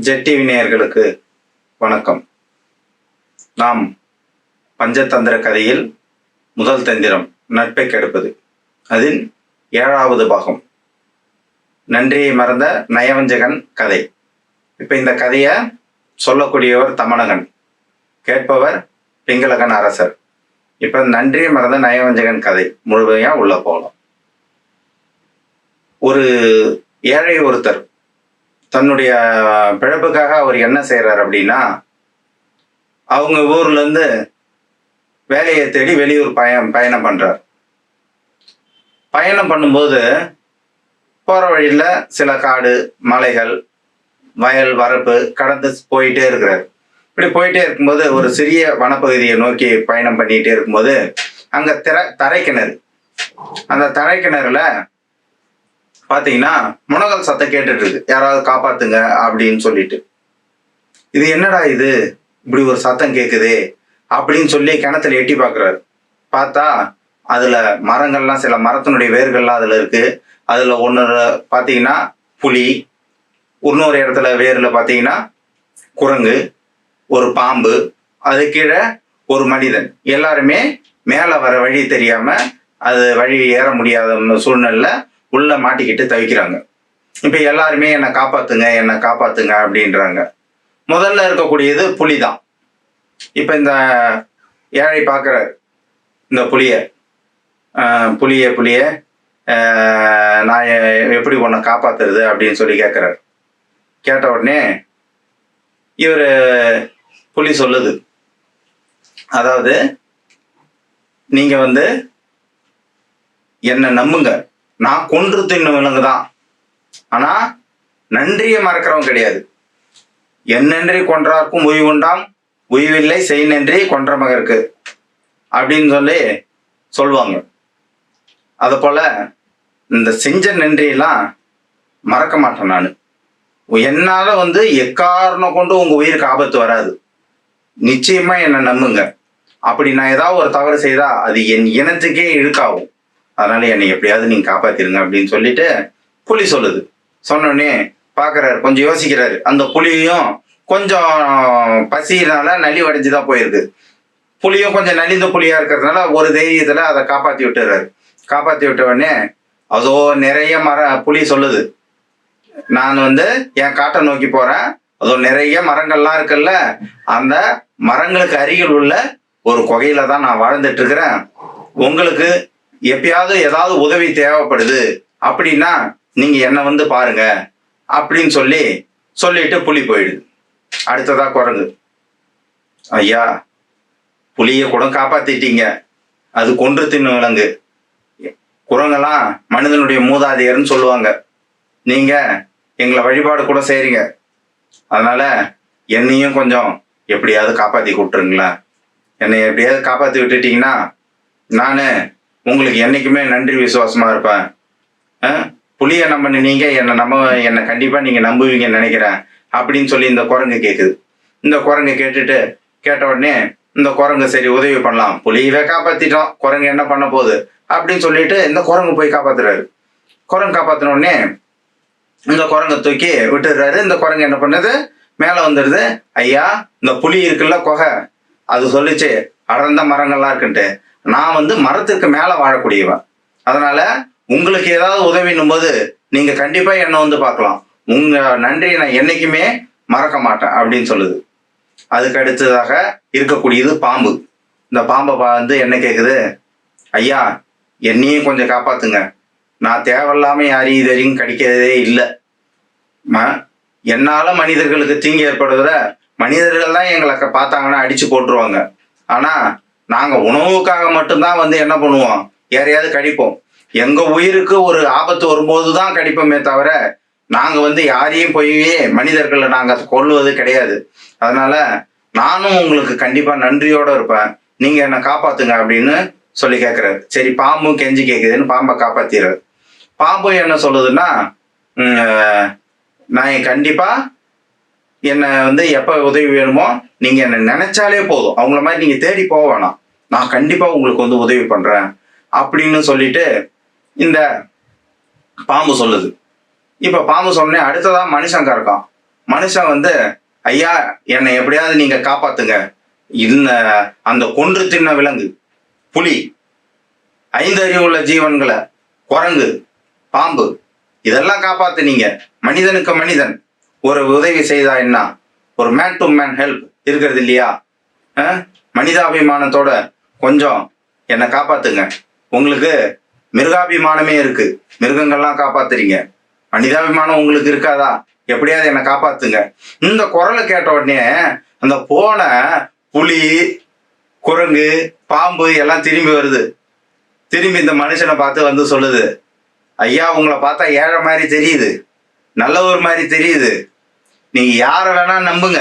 ஜெட்டி நேயர்களுக்கு வணக்கம். நாம் பஞ்சதந்திர கதையில் முதல் தந்திரம் நட்பை கெடுப்பது. அதில் ஏழாவது பாகம். நன்றியை மறந்த நயவஞ்சகன் கதை. இப்போ இந்த கதையை சொல்லக்கூடியவர் தமணகன் கேட்பவர் பிங்களகன் அரசர். இப்போ நன்றியை மறந்த நயவஞ்சகன் கதை முழுமையாக உள்ள போகலாம் ஒரு ஏழை ஒருத்தர் தன்னுடைய பிழப்புக்காக அவர் என்ன செய்கிறார் அப்படின்னா அவங்க ஊர்லேருந்து வேலையை தேடி வெளியூர் பயணம் பயணம் பண்ணுறார் பயணம் பண்ணும்போது போகிற வழியில் சில காடு மலைகள் வயல் வரப்பு கடந்து போயிட்டே இருக்கிறார். இப்படி போயிட்டே இருக்கும்போது ஒரு சிறிய வனப்பகுதியை நோக்கி பயணம் பண்ணிகிட்டே இருக்கும்போது அங்கே திற தரை கிணறு அந்த தரை கிணறுல பாத்தீங்கன்னா முனகல் சத்தம் கேட்டுட்டு இருக்கு யாராவது காப்பாத்துங்க அப்படின்னு சொல்லிட்டு. இது என்னடா இது? இப்படி ஒரு சத்தம் கேக்குதே அப்படின்னு சொல்லி கிணத்துல எட்டி பார்க்குறாரு பார்த்தா அதுல மரங்கள்லாம் சில மரத்தினுடைய வேர்கள்லாம் அதுல இருக்கு. அதுல ஒன்று பாத்தீங்கன்னா புலி. இன்னொரு இடத்துல வேர்ல பாத்தீங்கன்னா குரங்கு ஒரு பாம்பு. அது கீழே ஒரு மனிதன். எல்லாருமே மேலே வர வழி தெரியாம அது வழி ஏற முடியாத சூழ்நிலை உள்ள மாட்டிக்கிட்டு தவிக்கிறாங்க. இப்போ எல்லாருமே என்னை காப்பாத்துங்க என்னை காப்பாத்துங்க அப்படின்றாங்க. முதல்ல இருக்கக்கூடியது புலி தான் இப்போ இந்த ஏழை பார்க்குறாரு இந்த புளிய புளிய புளிய நான் எப்படி உன்னை காப்பாத்துறது அப்படின்னு சொல்லி கேட்குறாரு கேட்ட உடனே இவர் புலி சொல்லுது. அதாவது நீங்கள் வந்து என்னை நம்புங்க. நான் கொன்று தின்னும் விலங்கு தான் ஆனா நன்றியை மறக்கிறவன் கிடையாது. என்னன்றி கொன்றார்க்கும் கொன்றாருக்கும் உண்டாம் உய்வில்லை செய் நன்றி கொன்ற மகருக்கு அப்படின்னு சொல்லி சொல்லுவாங்க. அது போல இந்த செஞ்ச நன்றியெல்லாம் மறக்க மாட்டேன் நான். என்னால் வந்து எக்காரணம் கொண்டு உங்கள் உயிருக்கு ஆபத்து வராது. நிச்சயமாக என்னை நம்புங்க. அப்படி நான் ஏதாவது ஒரு தவறு செய்தால் அது என் இனத்துக்கே இழுக்காகும். அதனால என்னை எப்படியாவது நீங்க காப்பாத்திருங்க அப்படின்னு சொல்லிட்டு புலி சொல்லுது. சொன்னோடனே பாக்குறாரு கொஞ்சம் யோசிக்கிறாரு. அந்த புலியும் கொஞ்சம் பசினால நலிவடைஞ்சு தான் போயிருக்கு. புலியும் கொஞ்சம் நலிந்த புளியா இருக்கிறதுனால ஒரு தைரியத்துல அதை காப்பாத்தி விட்டுறாரு. காப்பாத்தி விட்ட உடனே அதோ நிறைய மர புலி சொல்லுது. நான் வந்து என் காட்டை நோக்கி போறேன். அதோ நிறைய மரங்கள்லாம் இருக்குல்ல அந்த மரங்களுக்கு அருகில் உள்ள ஒரு குகையில தான் நான் வாழ்ந்துட்டு இருக்கிறேன். உங்களுக்கு எப்பயாவது ஏதாவது உதவி தேவைப்படுது அப்படின்னா நீங்க என்ன வந்து பாருங்க அப்படின்னு சொல்லி சொல்லிட்டு புலி போயிடுது. அடுத்ததா குரங்கு. ஐயா புலியை கூட காப்பாத்திட்டீங்க. அது கொன்று தின்னு விலங்கு. குரங்கெல்லாம் மனிதனுடைய மூதாதையர்னு சொல்லுவாங்க. நீங்க எங்களை வழிபாடு கூட செய்றீங்க. அதனால என்னையும் கொஞ்சம் எப்படியாவது காப்பாத்தி விட்டுருங்களேன் என்னை எப்படியாவது காப்பாத்தி விட்டுட்டீங்கன்னா நான் உங்களுக்கு என்றைக்குமே நன்றி விசுவாசமாக இருப்பேன். அஹ், புலியை நம்பின நீங்க என்னை நம்ப என்னை கண்டிப்பாக நீங்கள் நம்புவீங்கன்னு நினைக்கிறேன் அப்படின்னு சொல்லி இந்த குரங்கு கேட்குது இந்த குரங்கு கேட்டுட்டு கேட்ட உடனே இந்த குரங்கு சரி உதவி பண்ணலாம். புலியவே காப்பாற்றிட்டோம் குரங்கு என்ன பண்ண போகுது? அப்படின்னு சொல்லிட்டு இந்த குரங்கு போய் காப்பாத்துறாரு. குரங்கு காப்பாத்தின உடனே இந்த குரங்கை தூக்கி விட்டுடுறாரு. இந்த குரங்கு என்ன பண்ணுது? மேலே வந்துடுது. ஐயா இந்த புலி இருக்குல்ல குகை. அது சொல்லிச்சு அடர்ந்த மரங்கள்லாம் இருக்குன்ட்டு. நான் வந்து மரத்துக்கு மேலே வாழக்கூடியவன். அதனால உங்களுக்கு ஏதாவது உதவினும் போது நீங்க கண்டிப்பா என்னை வந்து பார்க்கலாம். உங்க நன்றியை நான் என்னைக்குமே மறக்க மாட்டேன் அப்படின்னு சொல்லுது. அதுக்கு அடுத்ததாக இருக்கக்கூடியது பாம்பு. இந்த பாம்பை பா- வந்து என்ன கேக்குது? ஐயா என்னையும் கொஞ்சம் காப்பாத்துங்க. நான் தேவையில்லாம யாரையும் இது வரைக்கும் கடிக்கிறதே இல்லை. என்னால மனிதர்களுக்கு தீங்கு ஏற்படுறத மனிதர்கள் தான் எங்களை க- பார்த்தாங்கன்னா அடிச்சு போட்டுருவாங்க. ஆனா நாங்க உணவுக்காக மட்டும்தான் வந்து என்ன பண்ணுவோம்? யாரையாவது கடிப்போம். எங்க உயிருக்கு ஒரு ஆபத்து வரும்போது தான் கடிப்போமே தவிர நாங்க வந்து யாரையும் போய் மனிதர்களை நாங்க கொள்வது கிடையாது. அதனால நானும் உங்களுக்கு கண்டிப்பா நன்றியோட இருப்பேன். நீங்க என்னை காப்பாத்துங்க அப்படின்னு சொல்லி கேட்கறாரு சரி பாம்பும் கெஞ்சி கேட்குதுன்னு பாம்பை காப்பாத்திடுறாரு. பாம்பு என்ன சொல்லுதுன்னா நான் கண்டிப்பா என்னை வந்து எப்போ உதவி வேணுமோ நீங்கள் என்னை நினைச்சாலே போதும். அவங்கள மாதிரி நீங்கள் தேடி போக வேணாம். நான் கண்டிப்பாக உங்களுக்கு வந்து உதவி பண்ணுறேன் அப்படின்னு சொல்லிட்டு இந்த பாம்பு சொல்லுது. இப்போ பாம்பு சொன்னே அடுத்ததான் மனுஷன் கறக்கான் மனுஷன் வந்து ஐயா என்னை எப்படியாவது நீங்கள் காப்பாத்துங்க. இந்த அந்த கொன்று தின்ன விலங்கு புலி ஐந்து அறிவுள்ள ஜீவன்களை குரங்கு பாம்பு இதெல்லாம் காப்பாத்துனீங்க. மனிதனுக்கு மனிதன். ஒரு உதவி செய்தா என்ன? ஒரு மேன் டு மேன் ஹெல்ப் இருக்கிறது இல்லையா? மனிதாபிமானத்தோட கொஞ்சம் என்னை காப்பாத்துங்க. உங்களுக்கு மிருகாபிமானமே இருக்கு. மிருகங்கள்லாம் காப்பாத்துறீங்க. மனிதாபிமானம் உங்களுக்கு இருக்காதா? எப்படியாவது என்னை காப்பாத்துங்க. இந்த குரலை கேட்ட உடனே அந்த போன புலி குரங்கு பாம்பு எல்லாம் திரும்பி வருது. திரும்பி இந்த மனுஷனை பார்த்து வந்து சொல்லுது ஐயா உங்களை பார்த்தா ஏழை மாதிரி தெரியுது. நல்ல ஒரு மாதிரி தெரியுது. நீங்க யாரை வேணா நம்புங்க.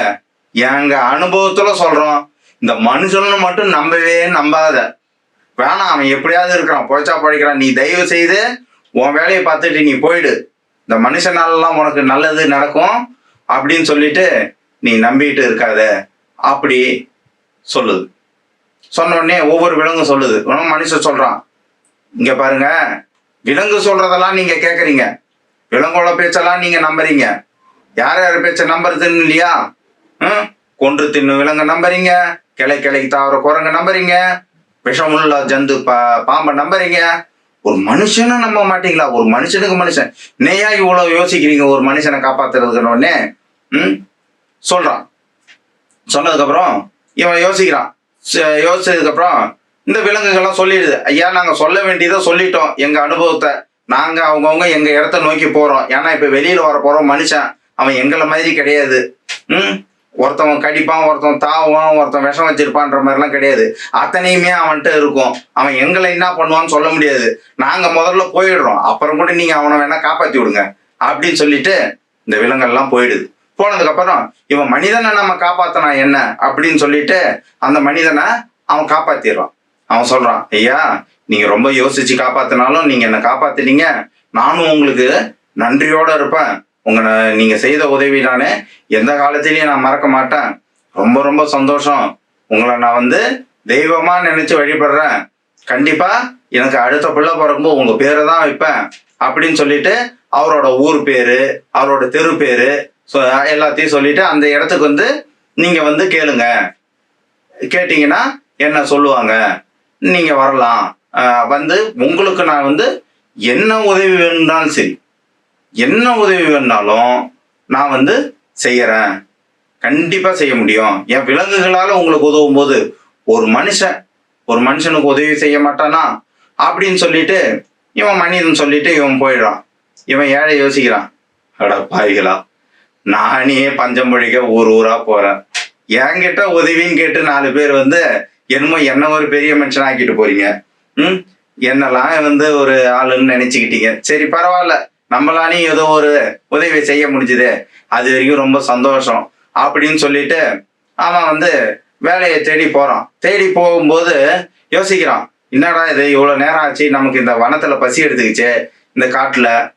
எங்க அனுபவத்துல சொல்றோம். இந்த மனுஷன்னு மட்டும் நம்பவே நம்பாத. வேணாம் அவன் எப்படியாவது இருக்கிறான் பொழைச்சா பழைக்கிறான் நீ தயவு செய்து உன் வேலையை பார்த்துட்டு நீ போயிடு. இந்த மனுஷனாலலாம் உனக்கு நல்லது நடக்கும் அப்படின்னு சொல்லிட்டு நீ நம்பிட்டு இருக்காத. அப்படி சொல்லுது. சொன்ன உடனே ஒவ்வொரு விலங்கும் சொல்லுது. மனுஷன் சொல்றான். இங்க பாருங்க விலங்கு சொல்றதெல்லாம் நீங்க கேக்குறீங்க. விலங்கோட பேச்செல்லாம் நீங்க நம்புறீங்க. யார் யார் பேச்ச நம்புறதுன்னு இல்லையா? ம்? கொன்று தின்னு விலங்க நம்புறீங்க. கிளை கிளைக்கு தாவர குரங்க நம்புறீங்க. விஷமுள்ள ஜந்து பா பாம்பை நம்புறீங்க. ஒரு மனுஷனை நம்ப மாட்டீங்களா? ஒரு மனுஷனுக்கு மனுஷன். நெய்யா இவ்வளவு யோசிக்கிறீங்க? ஒரு மனுஷனை காப்பாத்துறதுக்குன்னு ம்? சொல்றான். சொன்னதுக்கப்புறம் இவன் யோசிக்கிறான். ச- யோசிச்சதுக்கப்புறம் இந்த விலங்குகள்லாம் சொல்லிடுது. ஐயா நாங்கள் சொல்ல வேண்டியதை சொல்லிட்டோம். எங்கள் அனுபவத்தை நாங்க அவங்கவுங்க எங்க இடத்த நோக்கி போறோம். ஏன்னா இப்ப வெளியில வர போறோம் மனுஷன் அவன் எங்களை மாதிரி கிடையாது. ம்? ஒருத்தவன் கடிப்பான் ஒருத்தன் தாவான் ஒருத்தன் விஷம் வச்சிருப்பான்ற மாதிரிலாம் கிடையாது. அத்தனையுமே அவன்கிட்ட இருக்கும். அவன் எங்களை என்ன பண்ணுவான்னு சொல்ல முடியாது. நாங்க முதல்ல போயிடுறோம். அப்புறம் கூட நீங்க அவனை வேணா காப்பாத்தி விடுங்க. அப்படின்னு சொல்லிட்டு இந்த விலங்கெல்லாம் போயிடுது. போனதுக்கு அப்புறம் இவன் மனிதனை நம்ம காப்பாற்றினா என்ன? அப்படின்னு சொல்லிட்டு அந்த மனிதனை அவன் காப்பாத்திடுறான். அவன் சொல்றான் ஐயா நீங்கள் ரொம்ப யோசித்து காப்பாற்றினாலும் நீங்கள் என்னை காப்பாற்றினீங்க நானும் உங்களுக்கு நன்றியோடு இருப்பேன். உங்களை நீங்கள் செய்த உதவி நானே எந்த காலத்திலையும் நான் மறக்க மாட்டேன். ரொம்ப ரொம்ப சந்தோஷம். உங்களை நான் வந்து தெய்வமாக நினச்சி வழிபடுறேன். கண்டிப்பாக எனக்கு அடுத்த பிள்ளை பிறக்கும்போது உங்கள் பேரை தான் வைப்பேன் அப்படின்னு சொல்லிட்டு அவரோட ஊர் பேர் அவரோட தெரு பேர் ஸோ எல்லாத்தையும் சொல்லிட்டு அந்த இடத்துக்கு வந்து நீங்கள் வந்து கேளுங்க. கேட்டிங்கன்னா என்ன சொல்லுவாங்க? நீங்கள் வரலாம். வந்து உங்களுக்கு நான் வந்து என்ன உதவி வேணும்னாலும் சரி என்ன உதவி வேணும்னாலும் நான் வந்து செய்யறேன். கண்டிப்பாக செய்ய முடியும். என் விலங்குகளால் உங்களுக்கு உதவும் போது ஒரு மனுஷன் ஒரு மனுஷனுக்கு உதவி செய்ய மாட்டானா? அப்படின்னு சொல்லிட்டு இவன் மனிதன் சொல்லிட்டு இவன் போயிடுறான். இவன் ஏழை யோசிக்கிறான். அட பாவிகளா நானே பஞ்சம் பொழிக்க ஊர் ஊரா போறேன். என்கிட்ட உதவின்னு கேட்டு நாலு பேர் வந்து என்னமோ என்ன ஒரு பெரிய மனுஷன் ஆக்கிட்டு போறீங்க? ம்? என்னெல்லாம் வந்து ஒரு ஆளுன்னு நினைச்சுக்கிட்டீங்க. சரி பரவாயில்ல. நம்மளாலையும் ஏதோ ஒரு உதவி செய்ய முடிஞ்சுதே. அது வரைக்கும் ரொம்ப சந்தோஷம். அப்படின்னு சொல்லிட்டு அவன் வந்து வேலையை தேடி போறான். தேடி போகும்போது யோசிக்கிறான். என்னடா இது? இவ்வளோ நேரம் ஆச்சு. நமக்கு இந்த வனத்துல பசி எடுத்துக்கிச்சே. இந்த காட்டுல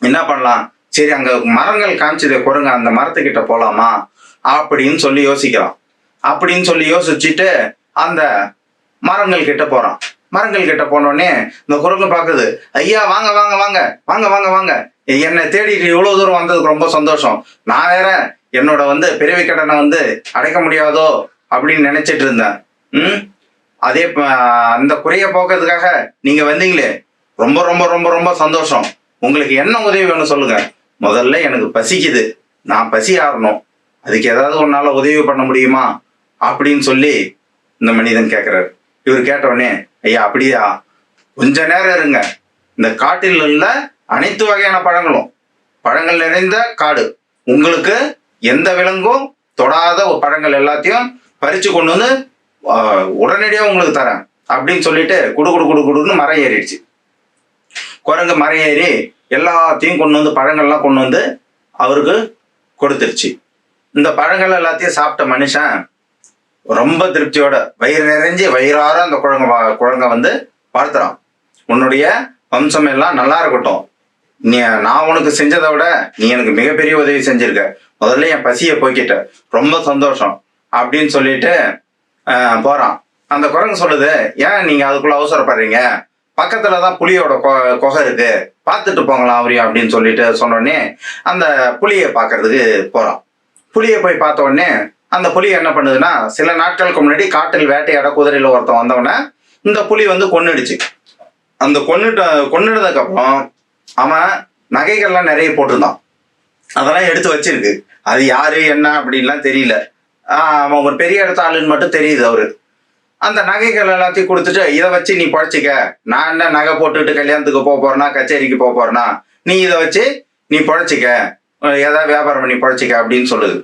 என்ன பண்ணலாம்? சரி அங்க மரங்கள் காமிச்சதை குரங்க அந்த மரத்துக்கிட்ட போலாமா? அப்படின்னு சொல்லி யோசிக்கிறான். அப்படின்னு சொல்லி யோசிச்சுட்டு அந்த மரங்கள் கிட்ட போறான். மரங்கள் கிட்ட போனோடனே இந்த குரங்கு பார்க்குது ஐயா வாங்க வாங்க வாங்க வாங்க வாங்க வாங்க. என்னை தேடிட்டு இவ்வளோ தூரம் வந்ததுக்கு ரொம்ப சந்தோஷம். நான் வேற என்னோட வந்து பிறவி கடனை வந்து அடைக்க முடியாதோ அப்படின்னு நினைச்சிட்டு இருந்தேன். ம்? அதே அந்த குறைய போக்குறதுக்காக நீங்க வந்தீங்களே ரொம்ப ரொம்ப ரொம்ப ரொம்ப சந்தோஷம். உங்களுக்கு என்ன உதவி வேணும் சொல்லுங்க. முதல்ல எனக்கு பசிக்குது. நான் பசி ஆறணும். அதுக்கு ஏதாவது உன்னால உதவி பண்ண முடியுமா? அப்படின்னு சொல்லி இந்த மனிதன் கேட்கிறாரு இவர் கேட்ட ஐயா அப்படியா? கொஞ்ச நேரம் இருங்க. இந்த காட்டில் உள்ள அனைத்து வகையான பழங்களும் பழங்கள் நிறைந்த காடு. உங்களுக்கு எந்த விலங்கும் தொடாத பழங்கள் எல்லாத்தையும் பறிச்சு கொண்டு வந்து உடனடியாக உங்களுக்கு தரேன் அப்படின்னு சொல்லிட்டு குடு குடு குடு குடுன்னு மரம் ஏறிடுச்சு. குரங்கு மரம் ஏறி எல்லாத்தையும் கொண்டு வந்து பழங்கள்லாம் கொண்டு வந்து அவருக்கு கொடுத்துருச்சு. இந்த பழங்கள் எல்லாத்தையும் சாப்பிட்ட மனுஷன் ரொம்ப திருப்தியோட வயிறு நிறைஞ்சு வயிறார அந்த குழந்தை வா- குழந்தை வந்து பார்த்துறான் உன்னுடைய வம்சம் எல்லாம் நல்லா இருக்கட்டும். நீ நான் உனக்கு செஞ்சதை விட நீ எனக்கு மிகப்பெரிய உதவி செஞ்சிருக்க. முதல்ல என் பசியை போக்கிட்ட. ரொம்ப சந்தோஷம். அப்படின்னு சொல்லிட்டு போகிறான் போறான். அந்த குரங்கு சொல்லுது ஏன் நீங்க அதுக்குள்ள அவசரப்படுறீங்க? பக்கத்துல தான் புலியோட கொ- குகை இருக்கு. பார்த்துட்டு போங்களாம் அவரையும் அப்படின்னு சொல்லிட்டு சொன்னோடனே அந்த புலியை பார்க்கறதுக்கு போகிறான் புலியை போய் பார்த்த உடனே அந்த புலி என்ன பண்ணுதுன்னா சில நாட்களுக்கு முன்னாடி காட்டில் வேட்டையாட குதிரையில் ஒருத்தன் வந்தவொடனே இந்த புலி வந்து கொன்னுடுச்சு. அந்த கொன்னுட்ட கொன்னுட்டதுக்கப்புறம் அவன் நகைகள்லாம் நிறைய போட்டிருந்தான். அதெல்லாம் எடுத்து வச்சிருக்கு. அது யாரு என்ன அப்படின்லாம் தெரியல. அவன் ஒரு பெரிய இடத்த ஆளுன்னு மட்டும் தெரியுது அவரு. அந்த நகைகள் எல்லாத்தையும் கொடுத்துட்டு இதை வச்சு நீ பழச்சிக்க. நான் என்ன நகை போட்டுட்டு கல்யாணத்துக்கு போக போறேனா கச்சேரிக்கு போக போறேனா? நீ இதை வச்சு நீ பழச்சிக்க. ஏதாவது வியாபாரம் பண்ணி பழச்சிக்க அப்படின்னு சொல்லுது.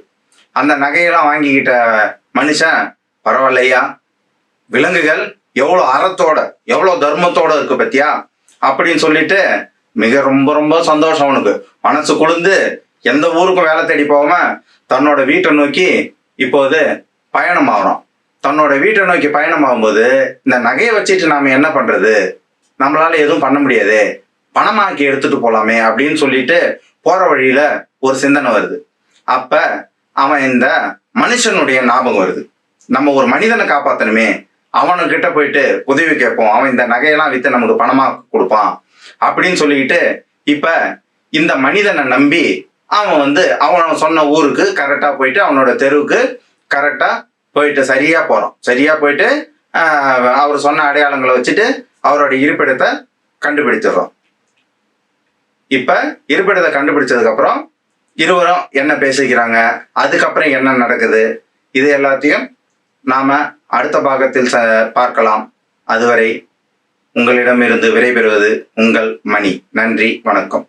அந்த நகையெல்லாம் வாங்கிக்கிட்ட மனுஷன் பரவாயில்லையா? விலங்குகள் எவ்வளோ அறத்தோட எவ்வளோ தர்மத்தோட இருக்கு பத்தியா? அப்படின்னு சொல்லிட்டு மிக ரொம்ப ரொம்ப சந்தோஷம் அவனுக்கு. மனசு குளிர்ந்து எந்த ஊருக்கும் வேலை தேடி போகாம தன்னோட வீட்டை நோக்கி இப்போது பயணம் ஆகிறோம் தன்னோட வீட்டை நோக்கி பயணம் ஆகும்போது இந்த நகையை வச்சுட்டு நாம என்ன பண்றது? நம்மளால எதுவும் பண்ண முடியாது. பணமாக்கி எடுத்துட்டு போலாமே அப்படின்னு சொல்லிட்டு போற வழியில ஒரு சிந்தனை வருது. அப்ப அவன் இந்த மனுஷனுடைய ஞாபகம் வருது. நம்ம ஒரு மனிதனை காப்பாத்தணுமே. அவனுக்கிட்ட போயிட்டு உதவி கேட்போம். அவன் இந்த நகையெல்லாம் வித்து நமக்கு பணமா கொடுப்பான் அப்படின்னு சொல்லிக்கிட்டு இப்ப இந்த மனிதனை நம்பி அவன் வந்து அவன் சொன்ன ஊருக்கு கரெக்டா போயிட்டு அவனோட தெருவுக்கு கரெக்டா போயிட்டு சரியா போறான். சரியா போயிட்டு அவர் சொன்ன அடையாளங்களை வச்சுட்டு அவரோட இருப்பிடத்தை கண்டுபிடிச்சிடுறோம் இப்ப இருப்பிடத்தை கண்டுபிடிச்சதுக்கு அப்புறம் இருவரும் என்ன பேசிக்கிறாங்க அதுக்கப்புறம் என்ன நடக்குது? இது எல்லாத்தையும் நாம அடுத்த பாகத்தில் ச- பார்க்கலாம். அதுவரை உங்களிடமிருந்து விடைபெறுவது உங்கள் மணி. நன்றி வணக்கம்.